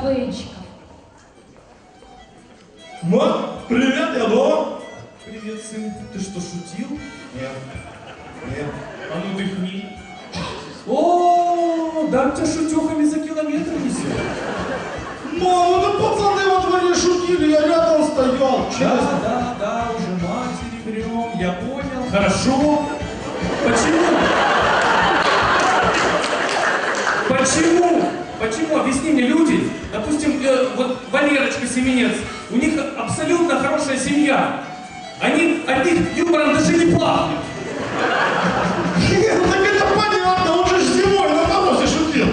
КВНщиков. Ма, привет, я дома. Привет, сын. Ты что, шутил? Нет, нет. А ну дыхни. О, да тебя шутехами за километр несет. Мама, да пацаны во дворе шутили, я рядом стоял. Да, Честно. да, да, уже матери врем, я понял. Хорошо. Почему? Почему? Объясни мне, люди, допустим, э, вот Валерочка Семенец, у них абсолютно хорошая семья. Они от них юмором даже не пахнет. Нет, так это понятно, он же зимой на морозе шутил.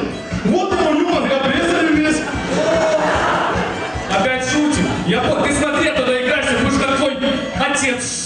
Вот его юмор, и обрезали весь. Опять шутим. Я понял, ты смотри, туда играешься, будешь как твой отец,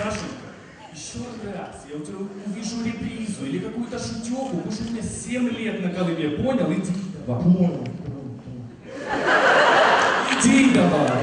Сашенька, еще раз, я у тебя увижу репризу или какую-то шутеку, потому что у меня 7 лет на Колыме, понял? Иди давай. Понял. Иди давай.